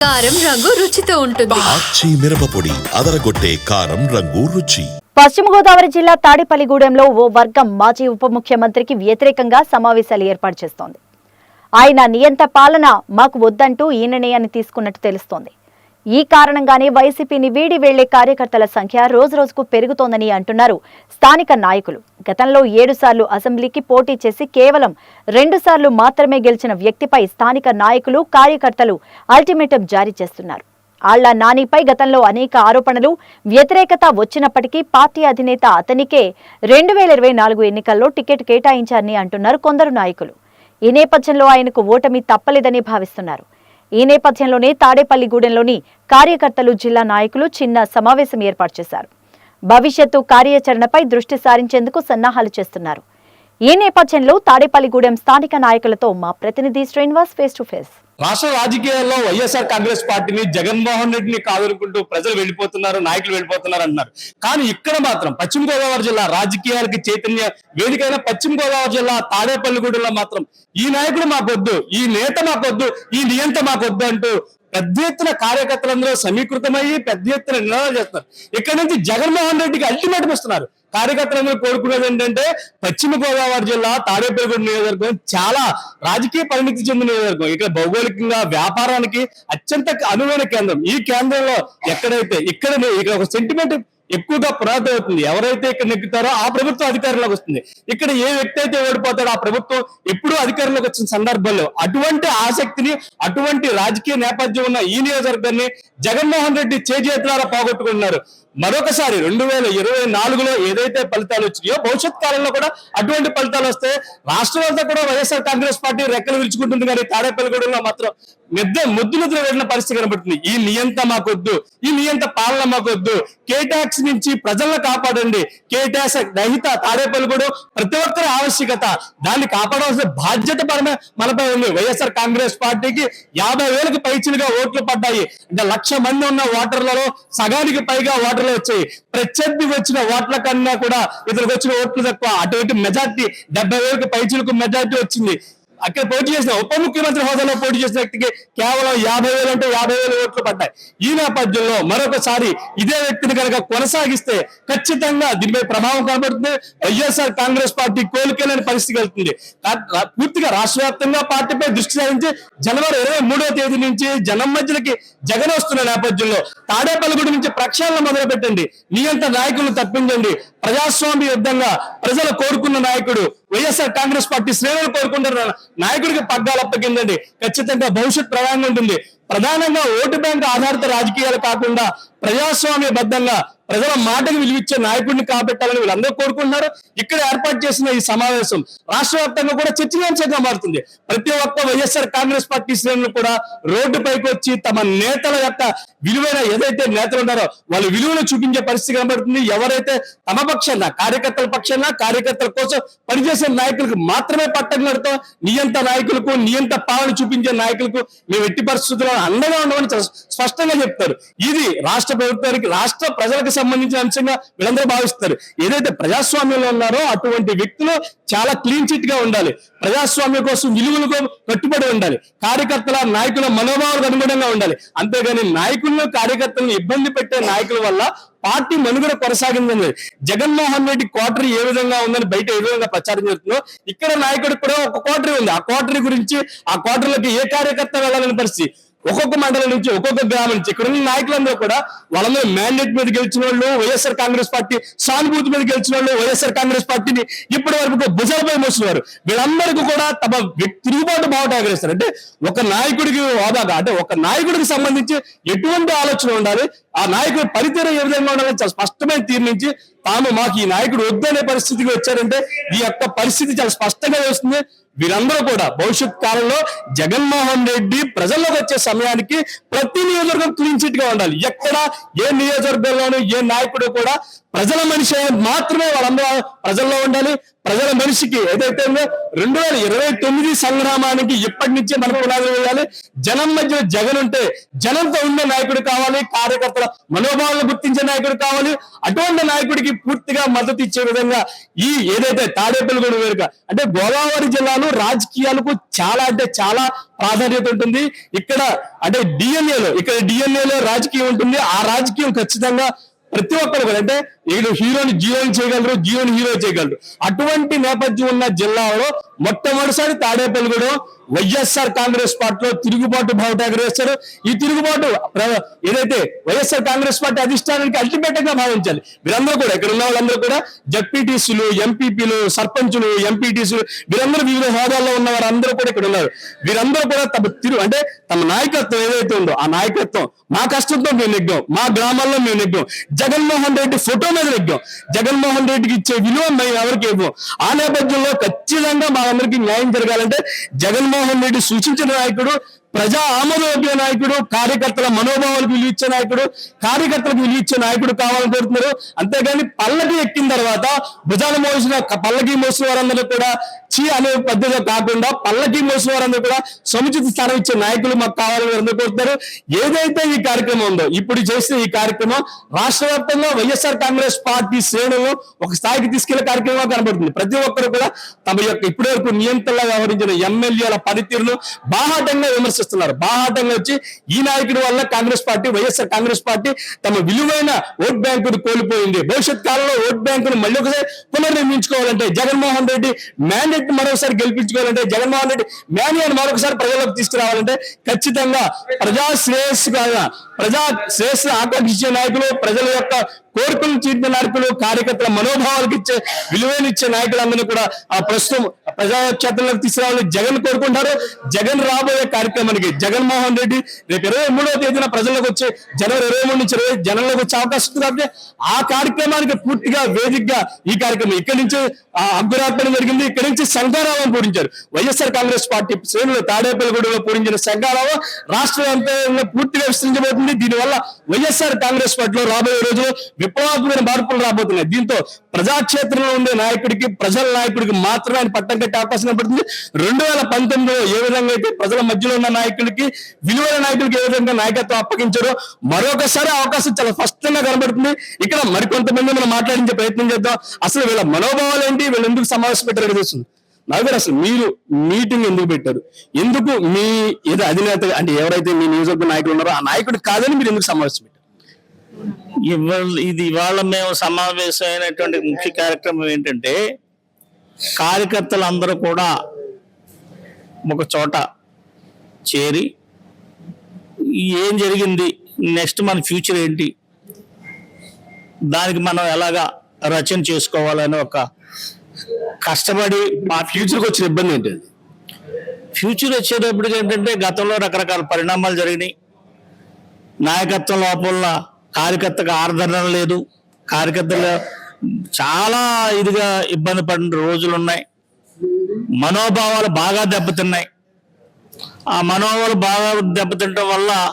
కారం రంగు రుచితో ఉంటుంది. ఆచి మిరపపొడి అదరగొట్టే కారం రంగు రుచి. పశ్చిమ గోదావరి జిల్లా తాడేపల్లిగూడెంలో ఓ వర్గం మాజీ ఉప ముఖ్యమంత్రికి వ్యతిరేకంగా సమావేశాలు ఏర్పాటు చేస్తోంది. ఆయన నియంత పాలన మాకు వద్దంటూ ఈ నిర్ణయాన్ని తీసుకున్నట్టు తెలుస్తోంది. ఈ కారణంగానే వైసీపీని వీడి వెళ్ళే కార్యకర్తల సంఖ్య రోజురోజుకు పెరుగుతోందని అంటున్నారు స్థానిక నాయకులు. గతంలో ఏడుసార్లు అసెంబ్లీకి పోటీ చేసి కేవలం రెండుసార్లు మాత్రమే గెలిచిన వ్యక్తిపై స్థానిక నాయకులు కార్యకర్తలు అల్టిమేటం జారీ చేస్తున్నారు. ఆళ్ళ నానిపై గతంలో అనేక ఆరోపణలు వ్యతిరేకత వచ్చినప్పటికీ పార్టీ అధినేత అతనికే రెండు వేల ఇరవై నాలుగు ఎన్నికల్లో టికెట్ కేటాయించారని అంటున్నారు కొందరు నాయకులు. ఈ నేపథ్యంలో ఆయనకు ఓటమి తప్పలేదని భావిస్తున్నారు. ఈ నేపథ్యంలోనే తాడేపల్లిగూడెంలోని కార్యకర్తలు జిల్లా నాయకులు చిన్న సమావేశం ఏర్పాటు చేశారు. భవిష్యత్తు కార్యాచరణపై దృష్టి సారించేందుకు సన్నాహాలు చేస్తున్నారు. ఈ నేపథ్యంలో తాడేపల్లిగూడెం స్థానిక నాయకులతో మా ప్రతినిధి శ్రీనివాస్ ఫేస్ టు ఫేస్ రాష్ట్ర రాజకీయాల్లో వైఎస్ఆర్ కాంగ్రెస్ పార్టీని జగన్మోహన్ రెడ్డిని కాదనుకుంటూ ప్రజలు వెళ్ళిపోతున్నారు నాయకులు వెళ్ళిపోతున్నారు అన్నారు. కానీ ఇక్కడ మాత్రం పశ్చిమ గోదావరి జిల్లా రాజకీయాలకి చైతన్య వేదికైన పశ్చిమ గోదావరి జిల్లా తాడేపల్లిగూడెలో మాత్రం ఈ నాయకుడు మాకొద్దు ఈ నేత మాకొద్దు ఈ నియంత మాకొద్దు అంటూ పెద్ద ఎత్తున కార్యకర్తలందరూ సమీకృతమయ్యి పెద్ద ఎత్తున నినాదాలు చేస్తున్నారు. ఇక్కడ నుంచి జగన్మోహన్ రెడ్డికి అల్టిమేటం ఇస్తున్నారు. కార్యకర్తలందరూ కోరుకునేది ఏంటంటే పశ్చిమ గోదావరి జిల్లా తాడేపల్లిగూడ నియోజకవర్గం చాలా రాజకీయ పరిణితి చెందిన నియోజకవర్గం. ఇక్కడ భౌగోళికంగా వ్యాపారానికి అత్యంత అనువైన కేంద్రం. ఈ కేంద్రంలో ఎక్కడైతే ఇక్కడ ఇక్కడ ఒక సెంటిమెంట్ ఎక్కువగా పురాతన అవుతుంది. ఎవరైతే ఇక్కడ నెగ్గుతారో ఆ ప్రభుత్వం అధికారంలోకి వస్తుంది. ఇక్కడ ఏ వ్యక్తి అయితే ఓడిపోతాడో ఆ ప్రభుత్వం ఎప్పుడూ అధికారంలోకి వచ్చిన సందర్భంలో అటువంటి ఆసక్తిని అటువంటి రాజకీయ నేపథ్యం ఉన్న ఈ నియోజకవర్గాన్ని జగన్మోహన్ రెడ్డి చేజేతులారా పోగొట్టుకున్నారు మరొకసారి రెండు వేల ఇరవై నాలుగులో ఏదైతే ఫలితాలు వచ్చినాయో భవిష్యత్ కాలంలో కూడా అటువంటి ఫలితాలు వస్తే రాష్ట్రం అంతా కూడా వైఎస్ఆర్ కాంగ్రెస్ పార్టీ రెక్కలు విరుచుకుంటుంది కానీ తాడేపల్లిగూడెంలో మాత్రం నిద్ర ముద్దు నిద్ర వెళ్ళిన పరిస్థితి కనబడుతుంది. ఈ నియంత మాకొద్దు ఈ నియంత పాలన మాకొద్దు. కేటాక్స్ నుంచి ప్రజలను కాపాడండి. కేటాక్స్ రహిత తాడేపల్లిగూడు ప్రతి ఒక్కరి ఆవశ్యకత. దాన్ని కాపాడవలసిన బాధ్యత పరమే మనపై ఉంది. వైఎస్ఆర్ కాంగ్రెస్ పార్టీకి యాభై వేలకు పైచిలుగా ఓట్లు పడ్డాయి. అంటే లక్ష మంది ఉన్న ఓటర్లలో సగానికి పైగా ఓటర్లు వచ్చాయి. ప్రత్యర్థి వచ్చిన ఓట్ల కన్నా కూడా ఇతనికి వచ్చిన ఓట్లు తక్కువ. అటువంటి మెజార్టీ డెబ్బై వేలకు పైచిలకు మెజార్టీ వచ్చింది. అక్కడ పోటీ చేసిన ఉప ముఖ్యమంత్రి హోదాలో పోటీ చేసిన వ్యక్తికి కేవలం యాభై వేలు అంటే యాభై వేల ఓట్లు పడ్డాయి. ఈ నేపథ్యంలో మరొకసారి ఇదే వ్యక్తిని కనుక కొనసాగిస్తే ఖచ్చితంగా దీనిపై ప్రభావం కనబడుతుంది. వైఎస్ఆర్ కాంగ్రెస్ పార్టీ కోలుకోలేని పరిస్థితి వెళ్తుంది. పూర్తిగా రాష్ట్ర వ్యాప్తంగా పార్టీపై దృష్టి సారించి జనవరి ఇరవై మూడవ తేదీ నుంచి జనం మధ్యలకి జగన్ వస్తున్న నేపథ్యంలో తాడేపల్లిగూడి నుంచి ప్రక్షాళన మొదలు పెట్టండి నియంత నాయకులను తప్పించండి. ప్రజాస్వామ్య యుద్ధంగా ప్రజలు కోరుకున్న నాయకుడు వైఎస్ఆర్ కాంగ్రెస్ పార్టీ శ్రేణులు కోరుకుంటున్నారు. నాయకుడికి పగ్గాలు అప్పగిందండి. ఖచ్చితంగా భవిష్యత్ ప్రధానంగా ఉంటుంది. ప్రధానంగా ఓటు బ్యాంక్ ఆధారిత రాజకీయాలు కాకుండా ప్రజాస్వామ్య బద్దంగా ప్రజల మాటకు విలువిచ్చే నాయకుడిని కాబట్టాలని వీళ్ళందరూ కోరుకుంటున్నారు. ఇక్కడ ఏర్పాటు చేసిన ఈ సమావేశం రాష్ట్ర వ్యాప్తంగా కూడా చర్చనీయాంశంగా మారుతుంది. ప్రతి ఒక్క వైఎస్ఆర్ కాంగ్రెస్ పార్టీ శ్రేణులు కూడా రోడ్డుపైకి వచ్చి తమ నేతల యొక్క విలువైన ఏదైతే నేతలు ఉన్నారో వాళ్ళ విలువను చూపించే పరిస్థితి కనబడుతుంది. ఎవరైతే తమ పక్షాన కార్యకర్తల పక్షాన కార్యకర్తల కోసం పనిచేసే నాయకులకు మాత్రమే పట్టం కడతాం. నియంత నాయకులకు నియంత పాలన చూపించే నాయకులకు మేము ఎట్టి పరిస్థితుల్లో అండగా ఉండమని స్పష్టంగా చెప్తారు. ఇది రాష్ట్ర ప్రభుత్వానికి రాష్ట్ర ప్రజలకు సంబంధించిన అంశంగా వీళ్ళందరూ భావిస్తారు ఏదైతే ప్రజాస్వామ్యంలో ఉన్నారో అటువంటి వ్యక్తులు చాలా క్లీన్ చిట్గా ఉండాలి. ప్రజాస్వామ్యం కోసం విలువలకు కట్టుబడి ఉండాలి. కార్యకర్తల నాయకుల మనోభావాలకు అనుగుణంగా ఉండాలి. అంతేగాని నాయకులను కార్యకర్తలను ఇబ్బంది పెట్టే నాయకుల వల్ల పార్టీ మనుగడ కొనసాగిందని జగన్మోహన్ రెడ్డి క్వార్టరీ ఏ విధంగా ఉందని బయట ఏ విధంగా ప్రచారం జరుగుతుందో ఇక్కడ నాయకుడు కూడా ఒక క్వార్టరీ ఉంది. ఆ క్వార్టరీ గురించి ఆ క్వార్టర్లోకి ఏ కార్యకర్త వెళ్ళాలని పరిస్థితి? ఒక్కొక్క మండలం నుంచి ఒక్కొక్క గ్రామం నుంచి ఇక్కడ ఉన్న నాయకులందరూ కూడా వాళ్ళందరూ మ్యాండేట్ మీద గెలిచిన వాళ్ళు వైఎస్ఆర్ కాంగ్రెస్ పార్టీ సానుభూతి మీద గెలిచిన వాళ్ళు వైఎస్ఆర్ కాంగ్రెస్ పార్టీని ఇప్పటి వరకు భుజాలపై మోస్తున్నారు. వీళ్ళందరికీ కూడా తమ వ్యక్తి- తిరుగుబాటు బావుట ఆగ్రహిస్తారు అంటే ఒక నాయకుడికి హోదాగా అంటే ఒక నాయకుడికి సంబంధించి ఎటువంటి ఆలోచన ఉండాలి ఆ నాయకుడి పనితీరు ఏ విధంగా ఉండాలని చాలా స్పష్టమైన తీర్మించి తాను తాము మాకు ఈ నాయకుడు వద్దనే పరిస్థితికి వచ్చారంటే ఈ యొక్క పరిస్థితి చాలా స్పష్టంగా వస్తుంది వీరందరూ కూడా భవిష్యత్ కాలంలో జగన్మోహన్ రెడ్డి ప్రజల్లోకి వచ్చే సమయానికి ప్రతి నియోజకవర్గం క్లీన్ చిట్గా ఉండాలి. ఎక్కడ ఏ నియోజకవర్గంలోనూ ఏ నాయకుడు కూడా ప్రజల మనిషి మాత్రమే వాళ్ళందరూ ప్రజల్లో ఉండాలి. ప్రజల మనిషికి ఏదైతే ఉందో రెండు వేల ఇరవై తొమ్మిది సంగ్రామానికి ఇప్పటి నుంచే మనం పునాదులు వేయాలి. జనం మధ్య జగన్ ఉంటే జనంతో ఉన్న నాయకుడు కావాలి కార్యకర్తల మనోభావాలను గుర్తించే నాయకుడు కావాలి. అటువంటి నాయకుడికి పూర్తిగా మద్దతు ఇచ్చే విధంగా ఈ ఏదైతే తాడేపల్లిగూడ వేరుక అంటే గోదావరి జిల్లాలో రాజకీయాలకు చాలా అంటే చాలా ప్రాధాన్యత ఉంటుంది. ఇక్కడ అంటే డిఎన్ఏలో ఇక్కడ డిఎన్ఏలో రాజకీయం ఉంటుంది. ఆ రాజకీయం ఖచ్చితంగా ప్రతి ఒక్కరు కూడా అంటే వీళ్ళు హీరోని జీరోని చేయగలరు జీరోని హీరో చేయగలరు. అటువంటి నేపథ్యం ఉన్న జిల్లాలో మొట్టమొదటిసారి తాడేపల్లిగూడెం వైఎస్ఆర్ కాంగ్రెస్ పార్టీలో తిరుగుబాటు భావటాగర్ వేస్తారు ఈ తిరుగుబాటు ప్ర- ఏదైతే వైఎస్ఆర్ కాంగ్రెస్ పార్టీ అధిష్టానానికి అల్టిమేట్గా భావించాలి. వీరందరూ కూడా ఇక్కడ ఉన్న వాళ్ళందరూ కూడా జడ్పీటీసీలు ఎంపీపీలు సర్పంచులు ఎంపీటీసీలు వీరందరూ వివిధ హోదాల్లో ఉన్న వారందరూ కూడా ఇక్కడ ఉన్నారు. వీరందరూ కూడా తమ తిరు అంటే తమ నాయకత్వం ఏదైతే ఉందో ఆ నాయకత్వం మా కష్టంతో మేము నెగ్గాం మా గ్రామాల్లో మేము నెగ్గాం. జగన్మోహన్ రెడ్డి ఫోటో మీద నెగ్గాం జగన్మోహన్ రెడ్డికి ఇచ్చే విలువ మేము ఎవరికి ఇవ్వం? ఆ నేపథ్యంలో ఖచ్చితంగా మా అందరికీ న్యాయం జరగాలంటే జగన్మోహన్ రెడ్డి సూచించిన నాయకుడు ప్రజా ఆమోదయోగ్య నాయకుడు కార్యకర్తల మనోభావాలకు విలువ ఇచ్చే నాయకుడు కార్యకర్తలకు విలువ ఇచ్చే నాయకుడు కావాలని కోరుతున్నారు. అంతేగాని పల్లకి ఎక్కిన తర్వాత భుజాలు మోసిన పల్లకి మోసిన వారందరూ కూడా చీ అనే పద్ధతిలో కాకుండా పల్లకి మోసిన వారందరూ కూడా సముచిత స్థానం ఇచ్చే నాయకులు మాకు కావాలని అందరూ కోరుతున్నారు. ఏదైతే ఈ కార్యక్రమం ఉందో ఇప్పుడు చేసిన ఈ కార్యక్రమం రాష్ట్ర వ్యాప్తంగా వైఎస్ఆర్ కాంగ్రెస్ పార్టీ శ్రేణులను ఒక స్థాయికి తీసుకెళ్ళే కార్యక్రమం కనబడుతుంది. ప్రతి ఒక్కరు కూడా తమ యొక్క ఇప్పటి వరకు నియంత్రణగా వ్యవహరించిన ఎమ్మెల్యేల పనితీరును బాహాటంగా విమర్శిస్తున్నారు. బాహాటంగా వచ్చి ఈ నాయకుడి వల్ల Congress party YSR Congress party తమ విలువైన ఓట్ బ్యాంకును కోల్పోయింది. భవిష్యత్ కాలంలో ఓట్ బ్యాంకును మళ్ళీ ఒకసారి పునర్నిర్మించుకోవాలంటే జగన్మోహన్ రెడ్డి మ్యాండేట్ మరొకసారి గెలిపించుకోవాలంటే జగన్మోహన్ రెడ్డి మేనియాన్ని మరొకసారి ప్రజలకు తీసుకురావాలంటే ఖచ్చితంగా ప్రజా శ్రేయస్సు కాగా ప్రజా శ్రేయస్సు ఆకాంక్షించే నాయకులు ప్రజల యొక్క కోరికలు తీర్చిన నాయకులు కార్యకర్తల మనోభావాలకు ఇచ్చే విలువైన ఇచ్చే నాయకులందరినీ కూడా ఆ ప్రస్తుతం ప్రజాక్షేత్రంలోకి తీసుకురావాలని జగన్ కోరుకుంటారు. జగన్ రాబోయే కార్యక్రమానికి జగన్మోహన్ రెడ్డి రేపు ఇరవై మూడవ తేదీన ప్రజలకు వచ్చే జనవరి ఇరవై మూడు నుంచి ఇరవై జనంలోకి వచ్చే అవకాశం ఉంది కాబట్టి ఆ కార్యక్రమానికి పూర్తిగా వేదికగా ఈ కార్యక్రమం ఇక్కడి నుంచి ఆ జరిగింది. ఇక్కడి నుంచి శంకారావం పూరించారు. వైఎస్ఆర్ కాంగ్రెస్ పార్టీ శ్రేణులు తాడేపల్లిగూడలో పూరించిన శంకారావం రాష్ట్ర వ్యాప్తంగా పూర్తిగా విస్తరించబోతుంది. దీనివల్ల వైఎస్ఆర్ కాంగ్రెస్ పార్టీలో రాబోయే రోజుల్లో విప్లవాత్మకమైన మార్పులు రాబోతున్నాయి. దీంతో ప్రజాక్షేత్రంలో ఉండే నాయకుడికి ప్రజల నాయకుడికి మాత్రమే ఆయన పట్టం కట్టే అవకాశం కనబడుతుంది. రెండు వేల పంతొమ్మిదిలో ఏ విధంగా అయితే ప్రజల మధ్యలో ఉన్న నాయకుడికి విలువైన నాయకుడికి ఏ విధంగా నాయకత్వం అప్పగించారో మరొకసారి అవకాశం చాలా స్పష్టంగా కనబడుతుంది. ఇక్కడ మరికొంతమంది మనం మాట్లాడించే ప్రయత్నం చేద్దాం. అసలు వీళ్ళ మనోభావాలు ఏంటి? వీళ్ళు ఎందుకు సమావేశం పెట్టారు తెలుస్తుంది. నాగర్ అసలు మీరు మీటింగ్ ఎందుకు పెట్టారు? ఎందుకు మీ ఏదో అధినేత అంటే ఎవరైతే మీ నియోజకవర్గ నాయకులు ఉన్నారో ఆ నాయకుడు కాదని మీరు ఎందుకు సమావేశం పెట్టారు? ఇది ఇవాళ మేము సమావేశమైనటువంటి ముఖ్య కార్యక్రమం ఏంటంటే కార్యకర్తలు అందరూ కూడా ఒక చోట చేరి ఏం జరిగింది నెక్స్ట్ మన ఫ్యూచర్ ఏంటి దానికి మనం ఎలాగా రచన చేసుకోవాలని ఒక కష్టపడి మా ఫ్యూచర్కి వచ్చిన ఇబ్బంది ఏంటి ఫ్యూచర్ వచ్చేటప్పటికి ఏంటంటే గతంలో రకరకాల పరిణామాలు జరిగినాయి. నాయకత్వం లోపల కార్యకర్తకు ఆదరణ లేదు. కార్యకర్తలు చాలా ఇదిగా ఇబ్బంది పడిన రోజులు ఉన్నాయి. మనోభావాలు బాగా దెబ్బతిన్నాయి. ఆ మనోభావాలు బాగా దెబ్బతింటం వల్ల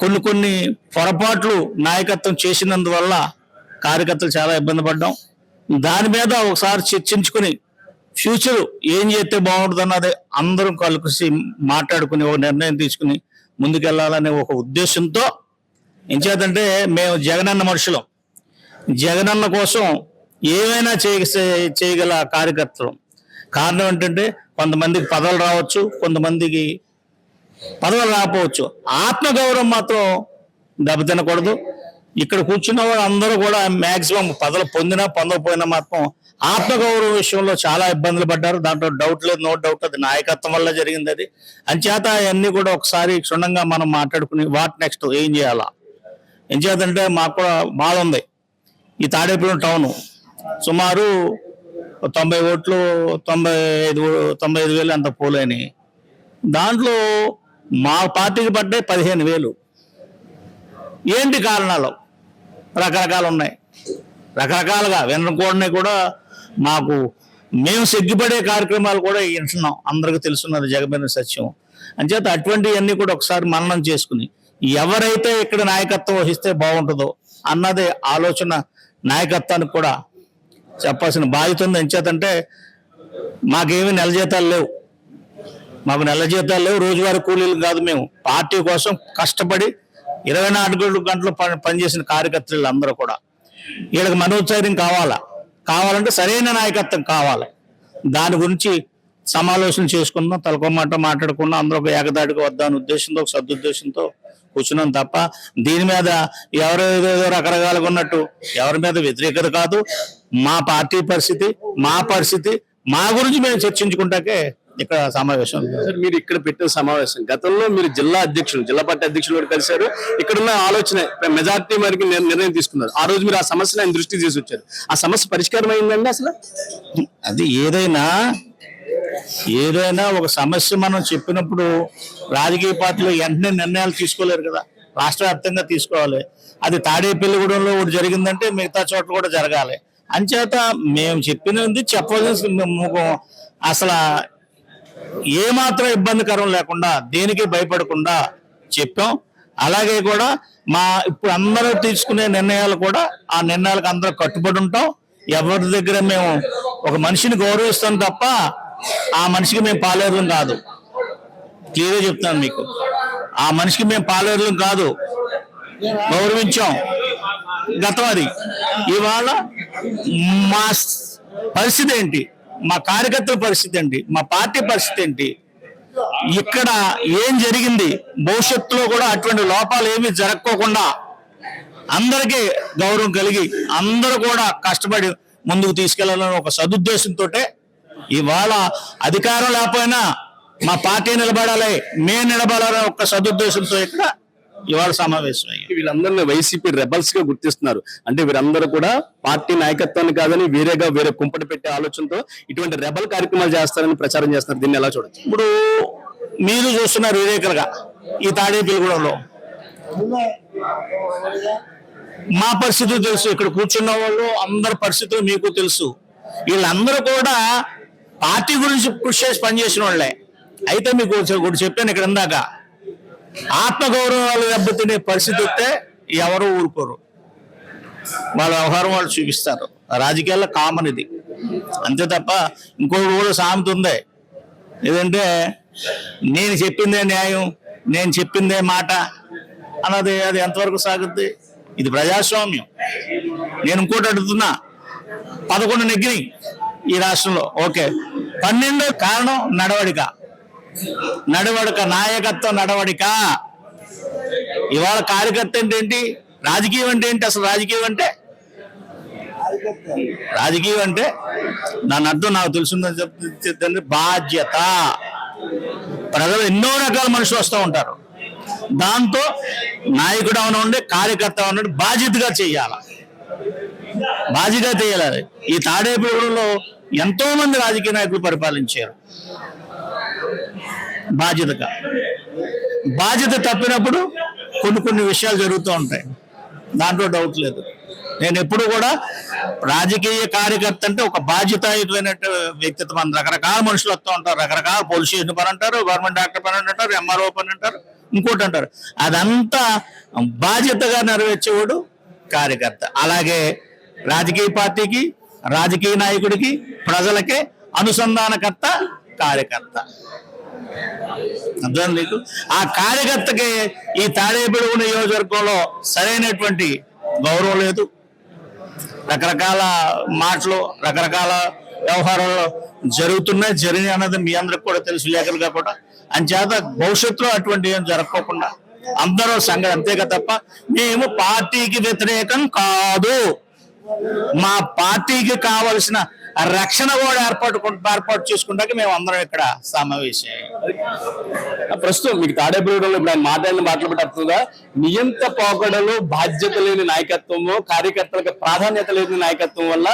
కొన్ని కొన్ని పొరపాట్లు నాయకత్వం చేసినందువల్ల కార్యకర్తలు చాలా ఇబ్బంది పడ్డాం. దాని మీద ఒకసారి చర్చించుకుని ఫ్యూచర్ ఏం చేస్తే బాగుంటుంది అన్నది అందరం కలిసి మాట్లాడుకుని ఒక నిర్ణయం తీసుకుని ముందుకెళ్ళాలనే ఒక ఉద్దేశంతో ఎంచేతంటే మేము జగనన్న మనుషులం. జగనన్న కోసం ఏమైనా చేయ చేయగల కార్యకర్తలు. కారణం ఏంటంటే కొంతమందికి పదవులు రావచ్చు కొంతమందికి పదవులు రాకపోవచ్చు. ఆత్మగౌరవం మాత్రం దెబ్బతినకూడదు. ఇక్కడ కూర్చున్న వాళ్ళు అందరూ కూడా మ్యాక్సిమం పదవులు పొందినా పొందకపోయినా మాత్రం ఆత్మగౌరవం విషయంలో చాలా ఇబ్బందులు పడ్డారు. దాంట్లో డౌట్ లేదు నో డౌట్ అది నాయకత్వం వల్ల జరిగింది అది. అంచేత అవన్నీ కూడా ఒకసారి క్షుణ్ణంగా మనం మాట్లాడుకుని వాట్ నెక్స్ట్ ఏం చేయాలా? ఏం చేయాలంటే మాకు కూడా బాధ ఉంది. ఈ తాడేపల్లి టౌను. సుమారు తొంభై ఓట్లు తొంభై ఐదు తొంభై ఐదు వేలు అంత పోలేని. దాంట్లో మా పార్టీకి పడ్డాయి పదిహేను వేలు. ఏంటి కారణాలు? రకరకాలు ఉన్నాయి. రకరకాలుగా వినకూడని కూడా మాకు మేము సిగ్గుపడే కార్యక్రమాలు కూడా వింటున్నాం. అందరికీ తెలుసున్నది జగమైన సత్యం. అంచేత అటువంటివన్నీ కూడా ఒకసారి మననం చేసుకుని ఎవరైతే ఇక్కడ నాయకత్వం వహిస్తే బాగుంటుందో అన్నదే ఆలోచన నాయకత్వానికి కూడా చెప్పాల్సిన బాధ్యత ఉంది. ఎంచేతంటే మాకేమి నెల జీతాలు లేవు. మాకు నెల జీతాలు లేవు. రోజువారీ కూలీలు కాదు మేము. పార్టీ కోసం కష్టపడి ఇరవై నాలుగు గంటలు పని పనిచేసిన కార్యకర్తలు అందరూ కూడా. వీళ్ళకి మనోత్సైర్యం కావాలా? కావాలంటే సరైన నాయకత్వం కావాలి. దాని గురించి సమాలోచన చేసుకుందాం తలకొమ్మాట మాట్లాడుకున్నా అందరూ ఒక ఏకదాటికి వద్దాని ఉద్దేశంతో ఒక సదుద్దేశంతో కూర్చున్నాం తప్ప దీని మీద ఎవరు ఏదో రకరకాలుగా ఉన్నట్టు ఎవరి మీద వ్యతిరేకత కాదు. మా పార్టీ పరిస్థితి మా పరిస్థితి మా గురించి మేము చర్చించుకుంటాకే ఇక్కడ సమావేశం సార్ మీరు ఇక్కడ పెట్టిన సమావేశం గతంలో మీరు జిల్లా అధ్యక్షులు జిల్లా పార్టీ అధ్యక్షులు కూడా కలిశారు. ఇక్కడ ఉన్న ఆలోచన మెజార్టీ మరికి నిర్- నిర్ణయం తీసుకున్నారు. ఆ రోజు మీరు ఆ సమస్యను ఆయన దృష్టికి తీసుకొచ్చారు. ఆ సమస్య పరిష్కారం అయిందండి అసలు? అది ఏదైనా ఏదైనా ఒక సమస్య మనం చెప్పినప్పుడు రాజకీయ పార్టీలు వెంటనే నిర్ణయాలు తీసుకోలేరు కదా. రాష్ట్ర వ్యాప్తంగా తీసుకోవాలి. అది తాడేపల్లిగూడెంలో ఒకటి జరిగిందంటే మిగతా చోట్ల కూడా జరగాలి. అంచేత మేము చెప్పినది చెప్పవలసిన అసలు ఏమాత్రం ఇబ్బందికరం లేకుండా దేనికి భయపడకుండా చెప్పాం. అలాగే కూడా మా ఇప్పుడు అందరూ తీసుకునే నిర్ణయాలు కూడా ఆ నిర్ణయాలకు అందరూ కట్టుబడి ఉంటాం. ఎవరి దగ్గర మేము ఒక మనిషిని గౌరవిస్తాం తప్ప ఆ మనిషికి మేము పాలేరులం కాదు. క్లియర్గా చెప్తాను మీకు. ఆ మనిషికి మేము పాలేరులం కాదు. గౌరవించాం. గతం అది. ఇవాళ మా పరిస్థితి ఏంటి? మా కార్యకర్తల పరిస్థితి ఏంటి? మా పార్టీ పరిస్థితి ఏంటి? ఇక్కడ ఏం జరిగింది? భవిష్యత్తులో కూడా అటువంటి లోపాలు ఏమీ జరగకోకుండా అందరికీ గౌరవం కలిగి అందరూ కూడా కష్టపడి ముందుకు తీసుకెళ్ళాలని ఒక సదుద్దేశంతో ఇవాళ అధికారం లేకపోయినా మా పార్టీ నిలబడాలి మేము నిలబడాలని ఒక సదుద్దేశంతో ఇక్కడ ఇవాళ సమావేశం వీళ్ళందరినీ వైసీపీ రెబల్స్గా గుర్తిస్తున్నారు. అంటే వీరందరూ కూడా పార్టీ నాయకత్వాన్ని కాదని వేరేగా వేరే కుంపటి పెట్టే ఆలోచనతో ఇటువంటి రెబల్ కార్యక్రమాలు చేస్తారని ప్రచారం చేస్తున్నారు. దీన్ని ఎలా చూడొచ్చు? ఇప్పుడు మీరు చూస్తున్నారు వివేకలుగా ఈ తాడేపల్లిగూడెంలో మా పరిస్థితి తెలుసు. ఇక్కడ కూర్చున్న వాళ్ళు అందరి పరిస్థితులు మీకు తెలుసు. వీళ్ళందరూ కూడా పార్టీ గురించి కృషి చేసి పనిచేసిన వాళ్ళే అయితే మీకు ఒకటి చెప్పాను ఇక్కడ ఇందాక. ఆత్మగౌరవాలు దెబ్బతినే పరిస్థితి వస్తే ఎవరు ఊరుకోరు. వాళ్ళ వ్యవహారం వాళ్ళు చూపిస్తారు. రాజకీయాల్లో కామన్ ఇది. అంతే తప్ప ఇంకోటి కూడా సామెత ఉంది. ఏదంటే నేను చెప్పిందే న్యాయం నేను చెప్పిందే మాట అన్నది అది ఎంతవరకు సాగుద్ది? ఇది ప్రజాస్వామ్యం. నేను ఇంకోటి అడుగుతున్నా. పదకొండు నెగ్గినాయి. ఈ రాష్ట్రంలో. ఓకే. పన్నెండో కారణం నడవడిక. నడవడిక నాయకత్వం నడవడిక. ఇవాళ కార్యకర్త ఏంటి రాజకీయం అంటే ఏంటి? అసలు రాజకీయం అంటే? రాజకీయం అంటే? దాని అర్థం నాకు తెలుసుందని చెప్తుంది బాధ్యత. ప్రజలు ఎన్నో రకాల మనుషులు వస్తూ ఉంటారు. దాంతో నాయకుడు అవనండి కార్యకర్త అవనండి బాధ్యతగా చేయాలి? బాధ్యతగా చేయాలి? ఈ తాడేపల్లిగూడెంలో ఎంతో మంది రాజకీయ నాయకులు పరిపాలించారు. బాధ్యతగా. బాధ్యత తప్పినప్పుడు కొన్ని కొన్ని విషయాలు జరుగుతూ ఉంటాయి. దాంట్లో డౌట్ లేదు. నేను ఎప్పుడు కూడా రాజకీయ కార్యకర్త అంటే ఒక బాధ్యతాయుతమైన వ్యక్తిత్వం రకరకాల మనుషులు వస్తూ ఉంటారు. రకరకాల పోలీస్ స్టేషన్ పని అంటారు గవర్నమెంట్ డాక్టర్ పని అంటారు ఎంఆర్ఓ పని అంటారు ఇంకోటి అంటారు. అదంతా బాధ్యతగా నెరవేర్చేవాడు కార్యకర్త. అలాగే రాజకీయ పార్టీకి రాజకీయ నాయకుడికి ప్రజలకే అనుసంధానకర్త కార్యకర్త. అర్థం లేదు ఆ కార్యకర్తకి ఈ తాడేపల్లి నియోజకవర్గంలో సరైనటువంటి గౌరవం లేదు. రకరకాల మాటలు రకరకాల వ్యవహారాలు జరుగుతున్నాయి జరిగి అన్నది మీ అందరికి కూడా తెలుసు లేఖలుగా కూడా. అంచేత భవిష్యత్తులో అటువంటి ఏం జరగకోకుండా అందరూ సంగతి అంతేగా తప్ప మేము పార్టీకి వ్యతిరేకం కాదు. మా పార్టీకి కావలసిన రక్షణ కూడా ఏర్పాటు ఏర్పాటు చేసుకుంటాక మేము అందరం ఇక్కడ సమావేశం ప్రస్తుతం మీకు తాడేపల్లిగూడెంలో ఇప్పుడు ఆయన మాట్లాడిన మాటలు బట్టి అర్థంగా నియంత పోకడలో బాధ్యత లేని నాయకత్వము కార్యకర్తలకు ప్రాధాన్యత లేని నాయకత్వం వల్ల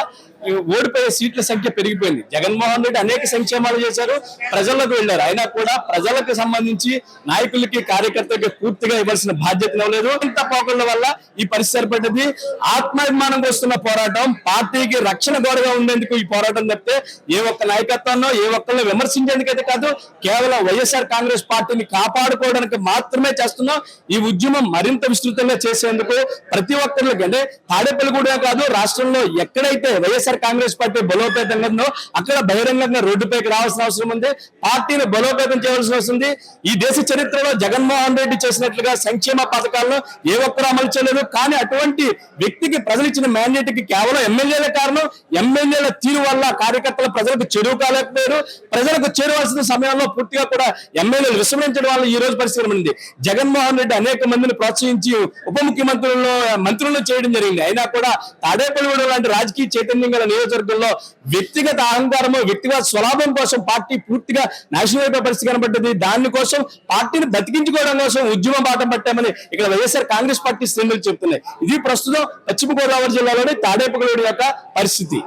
ఓడిపోయే సీట్ల సంఖ్య పెరిగిపోయింది. జగన్మోహన్ రెడ్డి అనేక సంక్షేమాలు చేశారు ప్రజలకు వెళ్ళారు. అయినా కూడా ప్రజలకు సంబంధించి నాయకులకి కార్యకర్తలకి పూర్తిగా ఇవ్వాల్సిన బాధ్యత ఇవ్వలేదు ఇంత పోకళ్ళ వల్ల ఈ పరిస్థితి ఏర్పడ్డది ఆత్మాభిమానం వస్తున్న పోరాటం పార్టీకి రక్షణ గోడగా ఉండేందుకు ఈ పోరాటం తప్పితే ఏ ఒక్క నాయకత్వాన్నో ఏ ఒక్కరిని విమర్శించేందుకైతే కాదు కేవలం వైఎస్ వైఎస్ఆర్ కాంగ్రెస్ పార్టీని కాపాడుకోవడానికి మాత్రమే చేస్తున్నాం ఈ ఉద్యమం మరింత విస్తృతంగా చేసేందుకు ప్రతి ఒక్కరికి అంటే తాడేపల్లిగూడెం కాదు రాష్ట్రంలో ఎక్కడైతే వైఎస్ఆర్ కాంగ్రెస్ పార్టీ బలోపేతంగా ఉందో అక్కడ బహిరంగంగా రోడ్డుపైకి రావాల్సిన అవసరం ఉంది పార్టీని బలోపేతం చేయవలసిన అవసరం ఉంది. ఈ దేశ చరిత్రలో జగన్మోహన్ రెడ్డి చేసినట్లుగా సంక్షేమ పథకాలను ఏ ఒక్కరు అమలు చేయలేదు. కానీ అటువంటి వ్యక్తికి ప్రజలు ఇచ్చిన మ్యాండేట్కి కేవలం ఎమ్మెల్యేల కారణం ఎమ్మెల్యేల తీరు వల్ల కార్యకర్తలు ప్రజలకు చెరువు కాలేకపోయారు. ప్రజలకు చేరవలసిన సమయంలో పూర్తిగా కూడా ఎమ్మెల్యేలు విస్మరించడం వల్ల ఈ రోజు పరిస్థితి ఉంది జగన్మోహన్ రెడ్డి అనేక మందిని ప్రోత్సహించి ఉప ముఖ్యమంత్రులను మంత్రులను చేయడం జరిగింది. అయినా కూడా తాడేపల్లిగూడ లాంటి రాజకీయ చైతన్యం గల నియోజకవర్గంలో వ్యక్తిగత అహంకారము వ్యక్తిగత స్వలాభం కోసం పార్టీ పూర్తిగా నాశనం అయిపోయే పరిస్థితి కనబడ్డది. దాని కోసం పార్టీని బతికించుకోవడం కోసం ఉద్యమం బాటం పట్టామని ఇక్కడ వైఎస్ఆర్ కాంగ్రెస్ పార్టీ శ్రేణులు చెప్తున్నాయి. ఇది ప్రస్తుతం పశ్చిమ గోదావరి జిల్లాలోని తాడేపల్లిగూడ యొక్క పరిస్థితి.